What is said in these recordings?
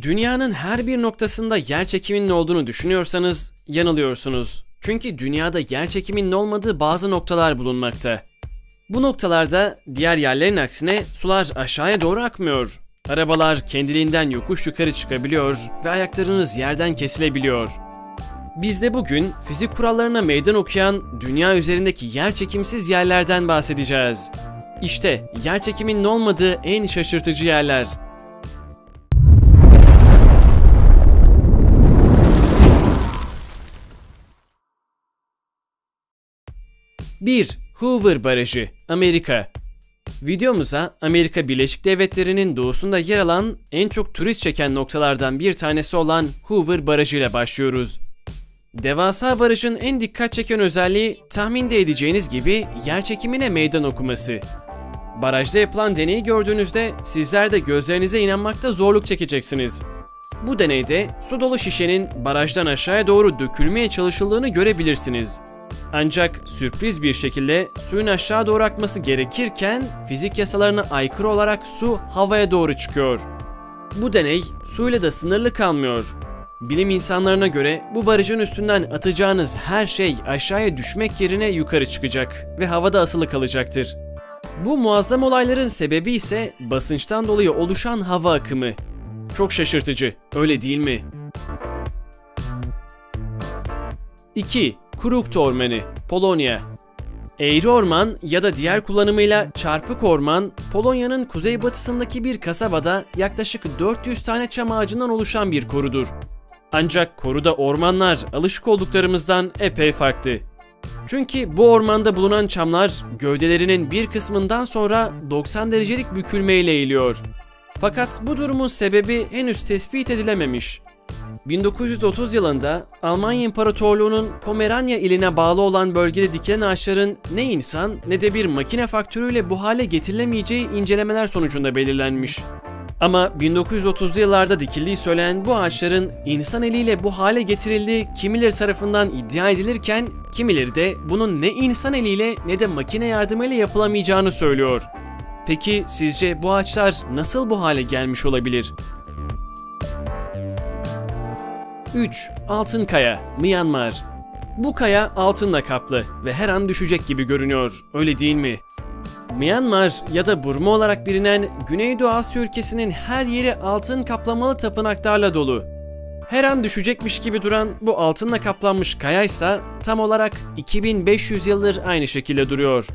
Dünyanın her bir noktasında yer çekiminin olduğunu düşünüyorsanız yanılıyorsunuz. Çünkü dünyada yer çekiminin olmadığı bazı noktalar bulunmakta. Bu noktalarda diğer yerlerin aksine sular aşağıya doğru akmıyor. Arabalar kendiliğinden yokuş yukarı çıkabiliyor ve ayaklarınız yerden kesilebiliyor. Biz de bugün fizik kurallarına meydan okuyan dünya üzerindeki yer çekimsiz yerlerden bahsedeceğiz. İşte yer çekiminin olmadığı en şaşırtıcı yerler. Bir Hoover Barajı, Amerika. Videomuza Amerika Birleşik Devletleri'nin doğusunda yer alan en çok turist çeken noktalardan bir tanesi olan Hoover Barajı ile başlıyoruz. Devasa barajın en dikkat çeken özelliği tahmin de edeceğiniz gibi yer çekimine meydan okuması. Barajda yapılan deneyi gördüğünüzde sizler de gözlerinize inanmakta zorluk çekeceksiniz. Bu deneyde su dolu şişenin barajdan aşağıya doğru dökülmeye çalışıldığını görebilirsiniz. Ancak sürpriz bir şekilde suyun aşağı doğru akması gerekirken fizik yasalarına aykırı olarak su havaya doğru çıkıyor. Bu deney suyla da sınırlı kalmıyor. Bilim insanlarına göre bu barajın üstünden atacağınız her şey aşağıya düşmek yerine yukarı çıkacak ve havada asılı kalacaktır. Bu muazzam olayların sebebi ise basınçtan dolayı oluşan hava akımı. Çok şaşırtıcı, öyle değil mi? 2. Krukta Ormanı, Polonya. Eğri orman ya da diğer kullanımıyla çarpık orman, Polonya'nın kuzeybatısındaki bir kasabada yaklaşık 400 tane çam ağacından oluşan bir korudur. Ancak koruda ormanlar alışık olduklarımızdan epey farklı. Çünkü bu ormanda bulunan çamlar gövdelerinin bir kısmından sonra 90 derecelik bükülmeyle eğiliyor. Fakat bu durumun sebebi henüz tespit edilememiş. 1930 yılında Almanya İmparatorluğu'nun Pomeranya iline bağlı olan bölgede dikilen ağaçların ne insan ne de bir makine faktörüyle bu hale getirilemeyeceği incelemeler sonucunda belirlenmiş. Ama 1930'lu yıllarda dikildiği söylenen bu ağaçların insan eliyle bu hale getirildiği kimileri tarafından iddia edilirken kimileri de bunun ne insan eliyle ne de makine yardımıyla yapılamayacağını söylüyor. Peki sizce bu ağaçlar nasıl bu hale gelmiş olabilir? 3. Altın Kaya, Myanmar. Bu kaya altınla kaplı ve her an düşecek gibi görünüyor, öyle değil mi? Myanmar ya da Burma olarak bilinen Güneydoğu Asya ülkesinin her yeri altın kaplamalı tapınaklarla dolu. Her an düşecekmiş gibi duran bu altınla kaplanmış kaya ise tam olarak 2500 yıldır aynı şekilde duruyor.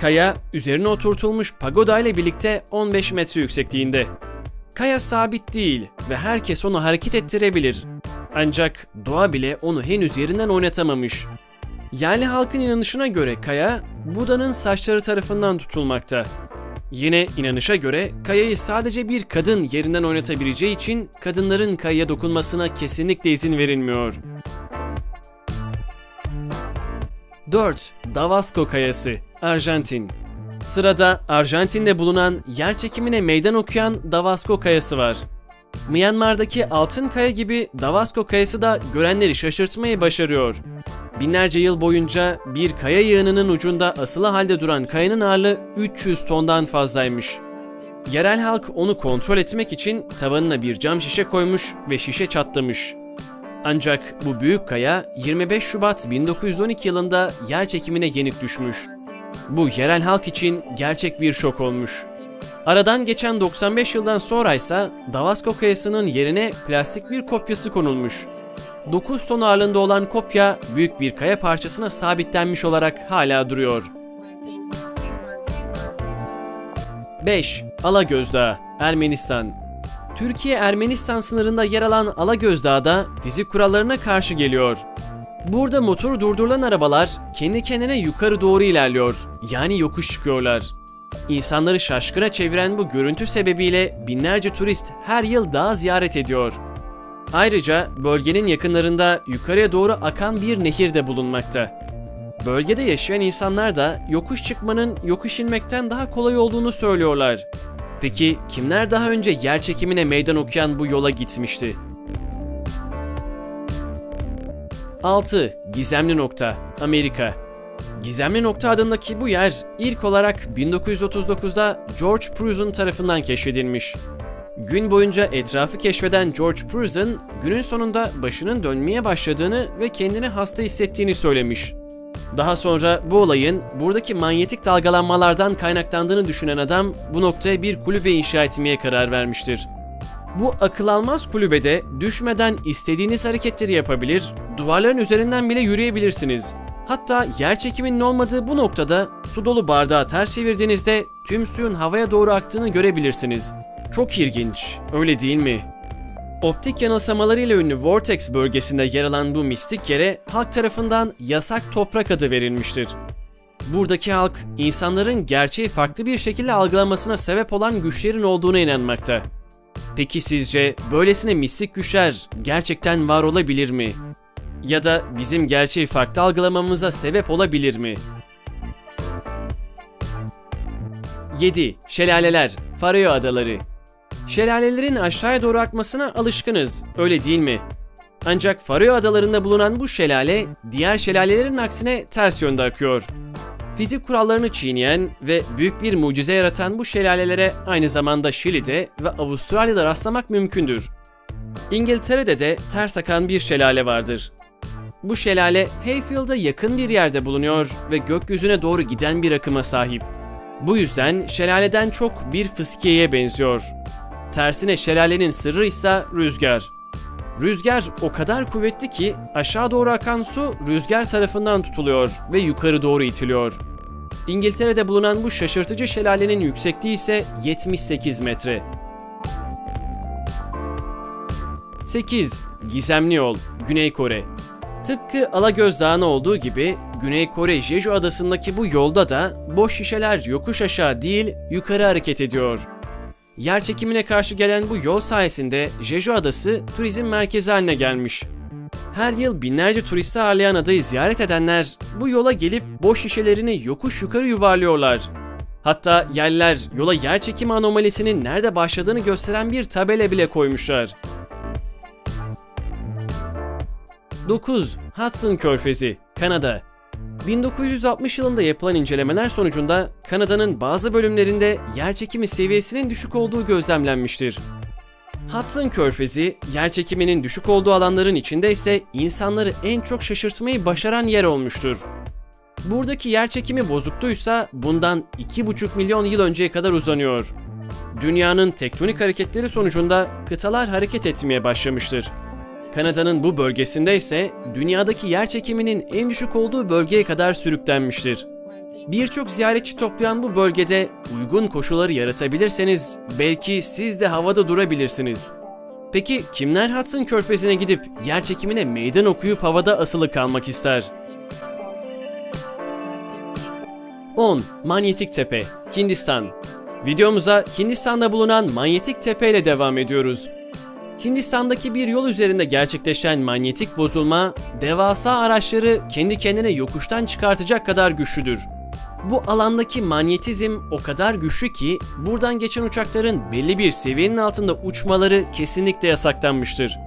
Kaya üzerine oturtulmuş pagoda ile birlikte 15 metre yüksekliğinde. Kaya sabit değil ve herkes onu hareket ettirebilir. Ancak doğa bile onu henüz yerinden oynatamamış. Yerli halkın inanışına göre kaya Buda'nın saçları tarafından tutulmakta. Yine inanışa göre kayayı sadece bir kadın yerinden oynatabileceği için kadınların kayaya dokunmasına kesinlikle izin verilmiyor. 4. Davasco Kayası, Arjantin. Sırada Arjantin'de bulunan yer çekimine meydan okuyan Davasco Kayası var. Myanmar'daki Altın Kaya gibi Davasco Kayası da görenleri şaşırtmayı başarıyor. Binlerce yıl boyunca bir kaya yığınının ucunda asılı halde duran kayanın ağırlığı 300 tondan fazlaymış. Yerel halk onu kontrol etmek için tabanına bir cam şişe koymuş ve şişe çatlamış. Ancak bu büyük kaya 25 Şubat 1912 yılında yer çekimine yenik düşmüş. Bu yerel halk için gerçek bir şok olmuş. Aradan geçen 95 yıldan sonra ise Davasco kayasının yerine plastik bir kopyası konulmuş. 9 ton ağırlığında olan kopya büyük bir kaya parçasına sabitlenmiş olarak hala duruyor. 5. Alagöz Dağı, Ermenistan Türkiye-Ermenistan sınırında yer alan Alagöz Dağı da fizik kurallarına karşı geliyor. Burada motor durdurulan arabalar kendi kendine yukarı doğru ilerliyor, yani yokuş çıkıyorlar. İnsanları şaşkına çeviren bu görüntü sebebiyle binlerce turist her yıl daha ziyaret ediyor. Ayrıca bölgenin yakınlarında yukarıya doğru akan bir nehir de bulunmakta. Bölgede yaşayan insanlar da yokuş çıkmanın yokuş inmekten daha kolay olduğunu söylüyorlar. Peki kimler daha önce yer çekimine meydan okuyan bu yola gitmişti? 6. Gizemli Nokta, Amerika Gizemli Nokta adındaki bu yer ilk olarak 1939'da George Prusen tarafından keşfedilmiş. Gün boyunca etrafı keşfeden George Prusen, günün sonunda başının dönmeye başladığını ve kendini hasta hissettiğini söylemiş. Daha sonra bu olayın buradaki manyetik dalgalanmalardan kaynaklandığını düşünen adam bu noktaya bir kulübe inşa etmeye karar vermiştir. Bu akıl almaz kulübede düşmeden istediğiniz hareketleri yapabilir, duvarların üzerinden bile yürüyebilirsiniz. Hatta yer çekiminin olmadığı bu noktada su dolu bardağı ters çevirdiğinizde tüm suyun havaya doğru aktığını görebilirsiniz. Çok ilginç, öyle değil mi? Optik yanılsamalarıyla ünlü Vortex bölgesinde yer alan bu mistik yere halk tarafından yasak toprak adı verilmiştir. Buradaki halk insanların gerçeği farklı bir şekilde algılamasına sebep olan güçlerin olduğuna inanmakta. Peki sizce böylesine mistik güçler gerçekten var olabilir mi? Ya da bizim gerçeği farklı algılamamıza sebep olabilir mi? 7. Şelaleler, Faroe Adaları Şelalelerin aşağıya doğru akmasına alışkınız, öyle değil mi? Ancak Faroe Adaları'nda bulunan bu şelale, diğer şelalelerin aksine ters yönde akıyor. Fizik kurallarını çiğneyen ve büyük bir mucize yaratan bu şelalelere aynı zamanda Şili'de ve Avustralya'da rastlamak mümkündür. İngiltere'de de ters akan bir şelale vardır. Bu şelale Hayfield'a yakın bir yerde bulunuyor ve gökyüzüne doğru giden bir akıma sahip. Bu yüzden şelaleden çok bir fıskiyeye benziyor. Tersine şelalenin sırrı ise rüzgar. Rüzgar o kadar kuvvetli ki aşağı doğru akan su rüzgar tarafından tutuluyor ve yukarı doğru itiliyor. İngiltere'de bulunan bu şaşırtıcı şelalenin yüksekliği ise 78 metre. 8. Gizemli Yol, Güney Kore Tıpkı Alagöz Dağı'na olduğu gibi Güney Kore Jeju adasındaki bu yolda da boş şişeler yokuş aşağı değil yukarı hareket ediyor. Yer çekimine karşı gelen bu yol sayesinde Jeju Adası turizm merkezi haline gelmiş. Her yıl binlerce turisti ağırlayan adayı ziyaret edenler bu yola gelip boş şişelerini yokuş yukarı yuvarlıyorlar. Hatta yerler yola yer çekimi anomalisinin nerede başladığını gösteren bir tabela bile koymuşlar. 9. Hudson Körfezi, Kanada 1960 yılında yapılan incelemeler sonucunda Kanada'nın bazı bölümlerinde yerçekimi seviyesinin düşük olduğu gözlemlenmiştir. Hudson Körfezi, yerçekiminin düşük olduğu alanların içinde ise insanları en çok şaşırtmayı başaran yer olmuştur. Buradaki yerçekimi bozuktuysa bundan 2,5 milyon yıl önceye kadar uzanıyor. Dünyanın tektonik hareketleri sonucunda kıtalar hareket etmeye başlamıştır. Kanada'nın bu bölgesinde ise dünyadaki yer çekiminin en düşük olduğu bölgeye kadar sürüklenmiştir. Birçok ziyaretçi toplayan bu bölgede uygun koşulları yaratabilirseniz belki siz de havada durabilirsiniz. Peki kimler Hudson Körfezi'ne gidip yer çekimine meydan okuyup havada asılı kalmak ister? 10. Manyetik Tepe, Hindistan Videomuza Hindistan'da bulunan Manyetik Tepe ile devam ediyoruz. Hindistan'daki bir yol üzerinde gerçekleşen manyetik bozulma, devasa araçları kendi kendine yokuştan çıkartacak kadar güçlüdür. Bu alandaki manyetizm o kadar güçlü ki buradan geçen uçakların belli bir seviyenin altında uçmaları kesinlikle yasaklanmıştır.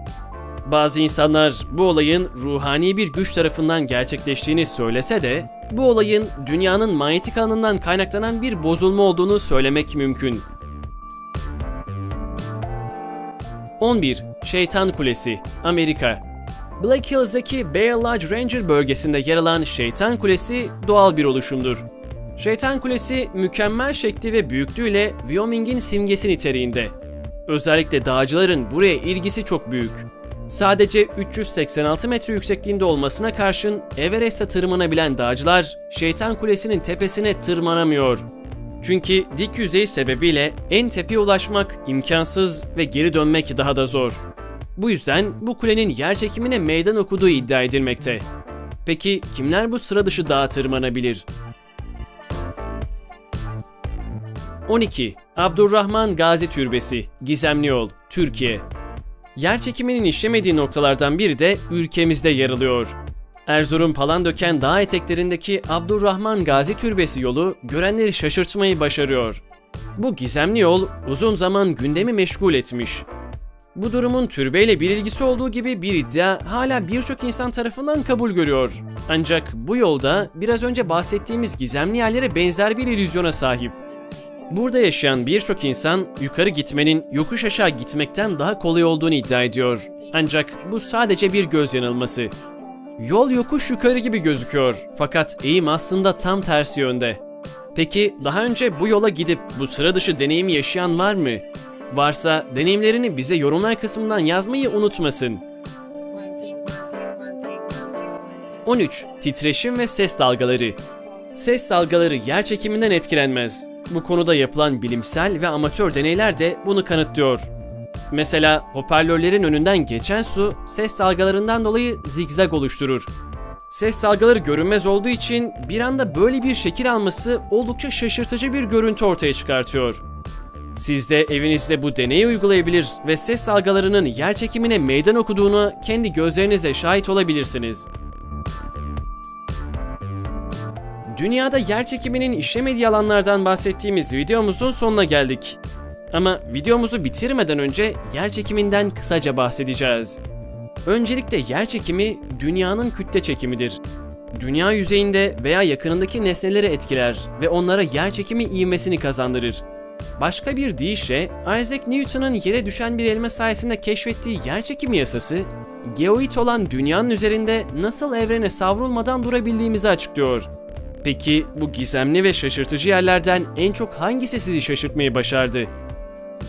Bazı insanlar bu olayın ruhani bir güç tarafından gerçekleştiğini söylese de bu olayın dünyanın manyetik alanından kaynaklanan bir bozulma olduğunu söylemek mümkün. 11. Şeytan Kulesi, Amerika Black Hills'daki Bear Lodge Ranger bölgesinde yer alan Şeytan Kulesi doğal bir oluşumdur. Şeytan Kulesi mükemmel şekli ve büyüklüğüyle Wyoming'in simgesi niteliğinde. Özellikle dağcıların buraya ilgisi çok büyük. Sadece 386 metre yüksekliğinde olmasına karşın Everest'e tırmanabilen dağcılar Şeytan Kulesi'nin tepesine tırmanamıyor. Çünkü dik yüzey sebebiyle en tepeye ulaşmak imkansız ve geri dönmek daha da zor. Bu yüzden bu kulenin yer çekimine meydan okuduğu iddia edilmekte. Peki kimler bu sıra dışı dağa tırmanabilir? 12. Abdurrahman Gazi Türbesi, Gizemli Yol, Türkiye. Yer çekiminin işlemediği noktalardan biri de ülkemizde yer alıyor. Erzurum Palandöken dağ eteklerindeki Abdurrahman Gazi Türbesi yolu görenleri şaşırtmayı başarıyor. Bu gizemli yol uzun zaman gündemi meşgul etmiş. Bu durumun türbeyle bir ilgisi olduğu gibi bir iddia hala birçok insan tarafından kabul görüyor. Ancak bu yolda biraz önce bahsettiğimiz gizemli yerlere benzer bir illüzyona sahip. Burada yaşayan birçok insan yukarı gitmenin yokuş aşağı gitmekten daha kolay olduğunu iddia ediyor. Ancak bu sadece bir göz yanılması. Yol yokuş yukarı gibi gözüküyor fakat eğim aslında tam tersi yönde. Peki daha önce bu yola gidip bu sıra dışı deneyimi yaşayan var mı? Varsa deneyimlerini bize yorumlar kısmından yazmayı unutmasın. 13. Titreşim ve ses dalgaları. Ses dalgaları yer çekiminden etkilenmez. Bu konuda yapılan bilimsel ve amatör deneyler de bunu kanıtlıyor. Mesela hoparlörlerin önünden geçen su ses dalgalarından dolayı zigzag oluşturur. Ses dalgaları görünmez olduğu için bir anda böyle bir şekil alması oldukça şaşırtıcı bir görüntü ortaya çıkartıyor. Siz de evinizde bu deneyi uygulayabilir ve ses dalgalarının yer çekimine meydan okuduğunu kendi gözlerinizle şahit olabilirsiniz. Dünyada yer çekiminin işlemediği alanlardan bahsettiğimiz videomuzun sonuna geldik. Ama videomuzu bitirmeden önce yer çekiminden kısaca bahsedeceğiz. Öncelikle yer çekimi dünyanın kütle çekimidir. Dünya yüzeyinde veya yakınındaki nesneleri etkiler ve onlara yer çekimi ivmesini kazandırır. Başka bir deyişle Isaac Newton'un yere düşen bir elma sayesinde keşfettiği yer çekimi yasası, geoid olan dünyanın üzerinde nasıl evrene savrulmadan durabildiğimizi açıklıyor. Peki bu gizemli ve şaşırtıcı yerlerden en çok hangisi sizi şaşırtmayı başardı?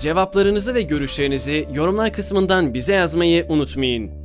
Cevaplarınızı ve görüşlerinizi yorumlar kısmından bize yazmayı unutmayın.